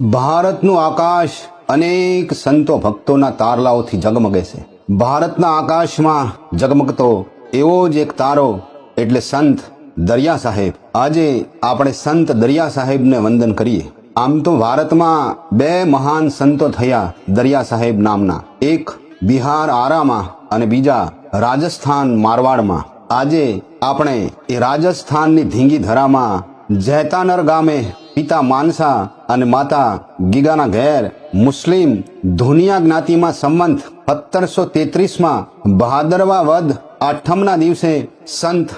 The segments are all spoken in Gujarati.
ભારતનું આકાશ અનેક સંતો ભક્તોના તારલાઓથી જગમગે છે. ભારતના આકાશમાં જગમગતો એવો જ એક તારો એટલે સંત દરિયા સાહેબ. આજે આપણે સંત દરિયા સાહેબને વંદન કરીએ. આમ તો ભારતમાં બે મહાન સંતો થયા દરિયા સાહેબ નામના. એક બિહાર આરામાં અને બીજા રાજસ્થાન મારવાડમાં. આજે આપણે એ રાજસ્થાનની ધીંગી ધરામાં જૈતાનર ગામે પિતા માનસા અને માતા ગીગાના ઘેર મુસ્લિમ ધુનિયા જ્ઞાતિમાં સંબંધ સત્તરસો તેત્રીસમાં બહાદરવા વદ આઠમના દિવસે સંત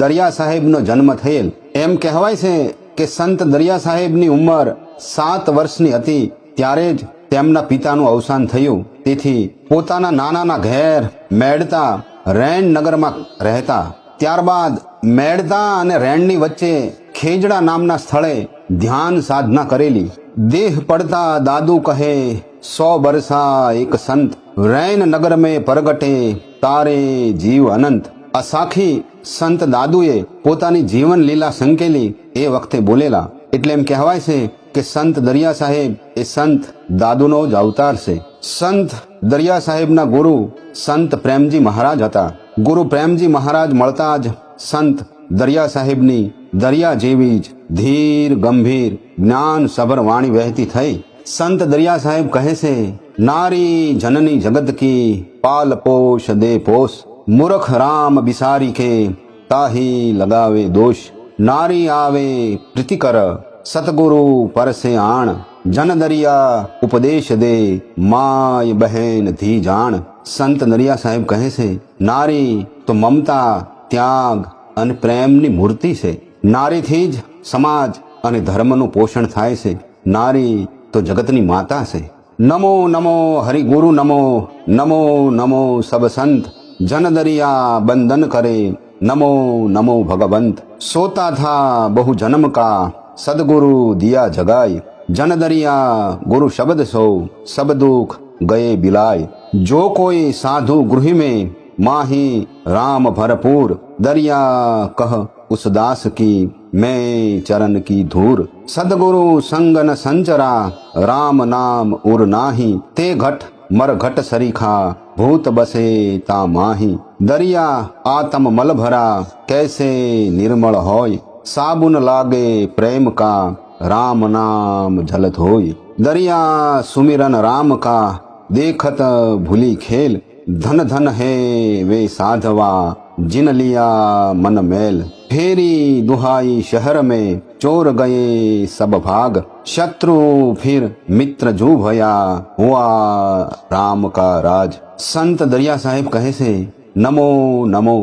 દરિયા સાહેબનો જન્મ થયેલ. એમ કહેવાય છે કે સંત દરિયા સાહેબની ઉંમર સાત વર્ષની હતી ત્યારે જ તેમના પિતાનું અવસાન થયું. તેથી પોતાના નાનાના ઘેર મેળતા રેણ નગરમાં રહેતા. ત્યારબાદ મેળતા અને રેણની વચ્ચે ખેજડા નામના સ્થળે ધ્યાન સાધના કરેલી. દેહ પડતા દાદુ કહે, સો બરસા એક સંત, રૈન નગર મેં પરગટે, તારે જીવ અનંત. આ સાખી સંત દાદુએ પોતાની જીવન લીલા સંકેલી એ વખતે બોલેલા. એટલે એમ કહેવાય છે કે સંત દરિયા સાહેબ એ સંત દાદુનો જ અવતાર છે. સંત દરિયા સાહેબના ગુરુ સંત પ્રેમજી મહારાજ હતા. ગુરુ પ્રેમજી મહારાજ મળતા જ સંત દરિયા સાહેબની દરિયા જેવી જ ધીર, ગંભીર, જ્ઞાન સભર વાણી વહેતી થઈ. સંત દરિયા સાહેબ કહે છે, નારી જનની જગત કી પાલ પોષ દે પોષ. મૂર્ખ રામ બિસારી કે તાહી લગાવે દોષ. નારી આવે પ્રીતિકર, સતગુરુ પરસે આણ. જન દરિયા ઉપદેશ દે માય બહેન ધી જાણ. સંત દરિયા સાહેબ કહે છે, નારી તો મમતા, ત્યાગ અને પ્રેમની મૂર્તિ છે. નારીથી જ સમાજ અને ધર્મનું પોષણ થાય છે. નારી તો જગતની માતા છે. નમો નમો, હરિગુરુ નમો નમો નમો, સબ સબસંત જનદરિયા બંદન કરે. નમો નમો, ભગવંત. સોતા થા બહુ જન્મ કા. સદગુરુ દિયા જગાય. જનદરિયા ગુરુ શબ્દ સૌ. સબ દુઃખ ગયે બિલાય. જો કોઈ સાધુ ગૃહ મેં, માહી રામ ભરપૂર. દરિયા કહ उस दास की मैं चरण की धूर। सदगुरु संगन संचरा, राम नाम उर नाही। ते घट, मर घट सरीखा, भूत बसे ता माही। दरिया, आतम मल भरा, कैसे निर्मल होय। साबुन लागे प्रेम का, राम नाम झलत होय। दरिया, सुमिरन राम का, देखत भूली खेल। धन धन है वे साधवा जिन लिया मन मेल फेरी दुहाई शहर में चोर गए सब भाग शत्रु फिर मित्र जू भया हुआ राम का राज સંત દરિયા સાહેબ કહે છે નમો નમો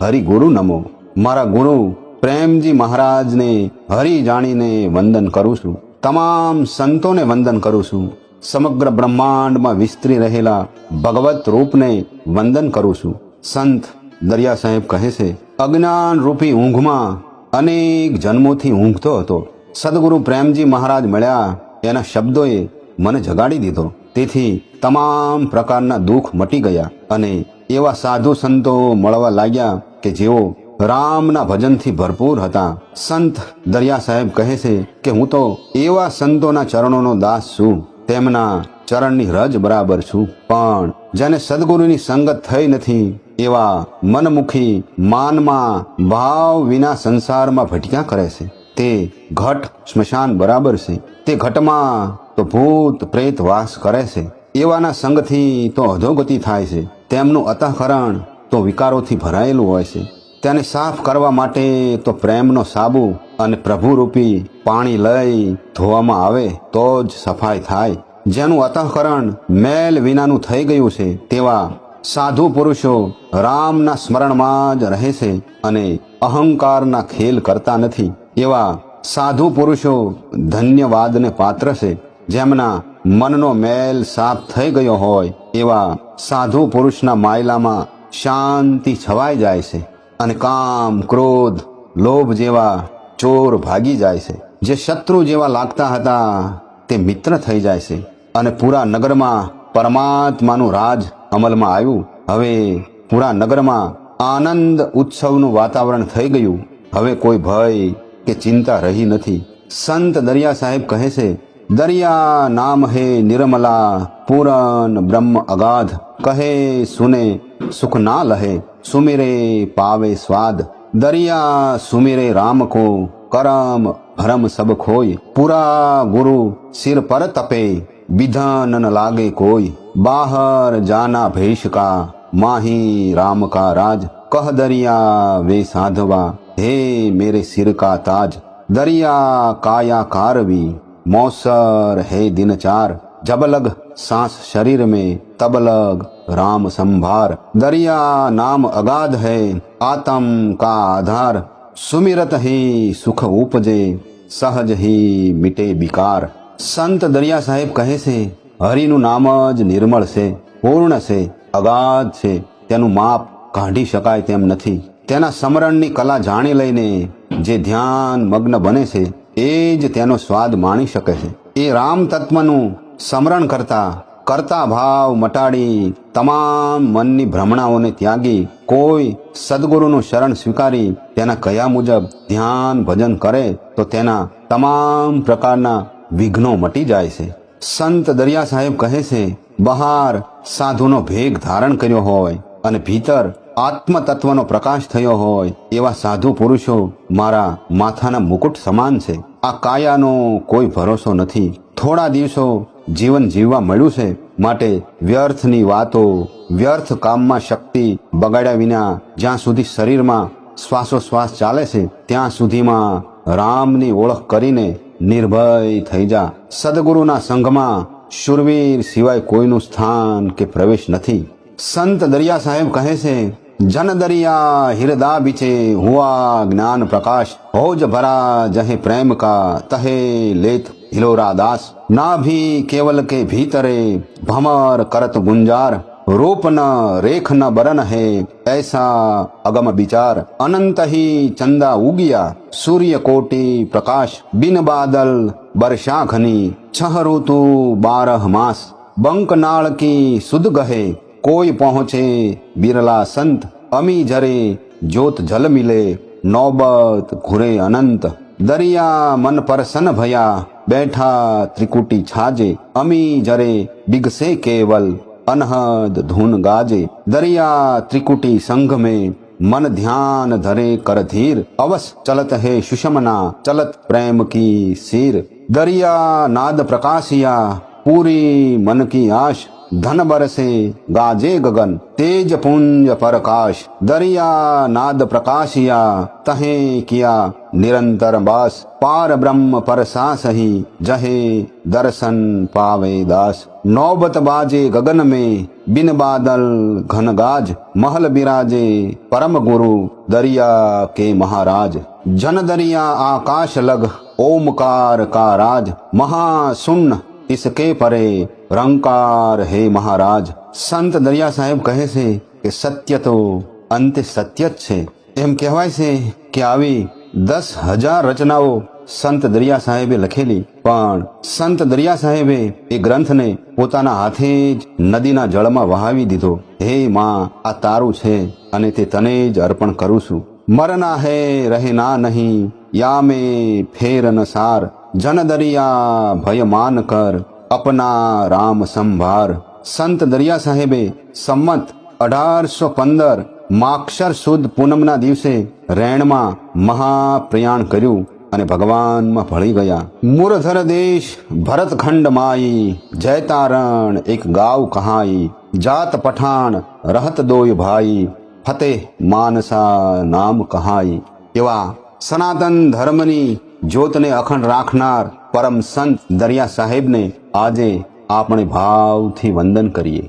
હરિ ગુરુ નમો મારા ગુરુ પ્રેમજી મહારાજને હરિ જાણીને વંદન કરું છું તમામ સંતોને વંદન કરું છું સમગ્ર બ્રહ્માંડમાં વિસ્તરી રહેલા ભગવત રૂપને વંદન કરું છું સંત દરિયા સાહેબ કહે છે, અજ્ઞાન રૂપી ઊંઘમાં અનેક જન્મોથી ઊંઘતો હતો. સદગુરુ પ્રેમજી મહારાજ મળ્યા, એના શબ્દોએ મને જગાડી દીધો. તેથી તમામ પ્રકારના દુઃખ મટી ગયા અને એવા સાધુ સંતો મળવા લાગ્યા કે જેઓ રામના ભજનથી ભરપૂર હતા. સંત દરિયા સાહેબ કહે છે કે, હું તો એવા સંતોના ચરણોનો દાસ છું. તેમના ચરણની રજ બરાબર છું. પણ જેને સદગુરુની સંગત થઈ નથી, એવા મનમુખી માનમાં ભાવ વિના સંસારમાં ભટક્યા કરે છે. તે ઘટ સ્મશાન બરાબર છે. તે ઘટમાં તો ભૂત પ્રેત વાસ કરે છે. એવાના સંગથી તો અધોગતિ થાય છે. તેમનું અતઃકરણ તો વિકારોથી ભરાયેલું હોય છે. તેને સાફ કરવા માટે તો પ્રેમનો સાબુ અને પ્રભુરૂપી પાણી લઈ ધોવામાં આવે તો જ સફાઈ થાય. જેનું અતઃકરણ મેલ વિનાનું થઈ ગયું છે, તેવા સાધુ પુરુષો રામના સ્મરણમાં જ રહે છે અને અહંકારના ખેલ કરતા નથી. એવા સાધુ પુરુષો ધન્યવાદને પાત્ર છે. જેમના મનનો મેલ સાફ થઈ ગયો હોય, એવા સાધુ પુરુષના માયલામાં શાંતિ છવાઈ જાય છે અને કામ, ક્રોધ, લોભ જેવા ચોર ભાગી જાય છે. જે શત્રુ જેવા લાગતા હતા, તે મિત્ર થઈ જાય છે. અને પૂરા નગરમાં પરમાત્માનું રાજ અમલમાં આવ્યું. હવે પૂરા નગરમાં આનંદ ઉત્સવનું વાતાવરણ થઈ ગયું. હવે કોઈ ભય કે ચિંતા રહી નથી. સંત દરિયા સાહેબ કહે છે, દરિયા નામ હે નિર્મલા, પૂરન બ્રહ્મ અગાધ. કહે, સુને સુખ ના લહે, સુમિરે પાવે સ્વાદ. દરિયા સુમિરે રામ કો કરમ ભરમ સબ ખોય પૂરા ગુરુ સિર પર તપે વિધાન ન લાગે કોઈ બાહર જાના ભેષ કા માહી રામ કા રાજ કહ દરિયા વે સાધવા હે મેરે સિર કા તાજ દરિયા કાયા કારવી मौसर है दिन चार जब लग सांस शरीर में तब लग राम संभार दरिया नाम अगाध है आत्म का आधार सुमिरत ही सुख उपजे સહજ હી મિટે વિકાર સંત દરિયા સાહેબ કહે છે હરિનું નામ જ નિર્મળ છે પૂર્ણ છે અગાધ છે તેનું માપ કાઢી શકાય તેમ નથી તેના સ્મરણની કલા જાણી લઈને જે ધ્યાન મગ્ન બને છે એ જ તેનો સ્વાદ માણી શકે છે એ રામ તત્વનું સ્મરણ કરતા કરતા ભાવ મટાડી તમામ મનની ભ્રમણાઓને ત્યાગી કોઈ સદગુરુનું શરણ સ્વીકારી તેના કયા મુજબ ધ્યાન ભજન કરે તો તેના તમામ પ્રકારના વિઘ્નો મટી જાય છે. સંત દરિયા સાહેબ કહે છે, બહાર સાધુનો ભેગ ધારણ કર્યો હોય અને ભીતર આત્મતત્વનો પ્રકાશ થયો હોય એવા સાધુ પુરુષો મારા માથાના મુકુટ સમાન છે. આ કાયાનો કોઈ ભરોસો નથી. થોડા દિવસો જીવન જીવવા મળ્યું છે માટે વ્યર્થની વાતો, વ્યર્થ કામમાં શક્તિ બગાડ્યા વિના જ્યાં સુધી શરીરમાં શ્વાસોશ્વાસ ચાલે છે, ત્યાં સુધીમાં રામની ઓળખ કરીને નિર્ભય થઈ જા. સદગુરુના સંઘમાં શુરવીર સિવાય કોઈનું સ્થાન કે પ્રવેશ નથી. સંત દરિયા સાહેબ કહે છે, જન દરિયા હિરદા બીચે હુઆ જ્ઞાન પ્રકાશ, હોજ ભરા જહે પ્રેમ કા તહે લેત હિલોરા દાસ. ना भी केवल के भीतरे भमर करत गुंजार, रूप न रेख न बरन है, ऐसा अगम विचार। अनंत ही चंदा उगिया, सूर्य कोटि प्रकाश, बिन बादल वर्षा घनी छह ऋतु बारह मास। बंक नाल की सुध गहे, कोई पहुँचे बिरला संत। अमी झरे जोत जल मिले, नौबत घुरे अनंत। दरिया मन पर सन भया बैठा त्रिकुटी छाजे, अमी जरे बिगसे केवल, अनहद धुन गाजे। दरिया त्रिकुटी संघ में, मन ध्यान धरे कर धीर। अवस चलत है सुषमना, चलत प्रेम की सिर। दरिया नाद प्रकाशिया, पूरी मन की आश। धन बरसे गाजे गगन, तेज पुंज प्रकाश, दरिया नाद प्रकाशिया, तहे किया निरंतर बास, पार ब्रह्म पर सास ही जहे दर्शन पावे दास। नौबत बाजे गगन में, बिन बादल घन गाज, महल बिराजे परम गुरु, दरिया के महाराज। जन दरिया आकाश लग, ओमकार का राज महाशून्य इसके परे રંકાર હે મહારાજ સંત દરિયા સાહેબ કહે છે કે સત્ય તો અંતે સત્ય જ છે. એમ કહેવાય છે કે આવી દસ હજાર રચનાઓ સંત દરિયા સાહેબે લખેલી, પણ સંત દરિયા સાહેબે એ ગ્રંથને પોતાના હાથે જ નદીના જળમાં વહાવી દીધો. હે માં, આ તારું છે અને તે તને જ અર્પણ કરું છું. મરના હે, રહે ના નહીં યામે ફેર અનસાર સાર. જન દરિયા ભય માન કર. અપના રામ સંભાર સંત દરિયા સાહેબે સંમત અઢારસો પંદર માક્ષર સુદ પૂનમના દિવસે રેણમાં મહાપ્રયાણ કર્યું અને ભગવાનમાં ભળી ગયા. મુરધર દેશ ભરતખંડ માઈ જયતારણ એક ગાવ કહાઈ, જાત પઠાણ, રહત દોય ભાઈ, ફતેહ માનસા નામ કહાઈ. એવા સનાતન ધર્મની જ્યોતને અખંડ રાખનાર પરમ સંત દરિયા સાહેબને આજે આપણે ભાવથી વંદન કરીએ.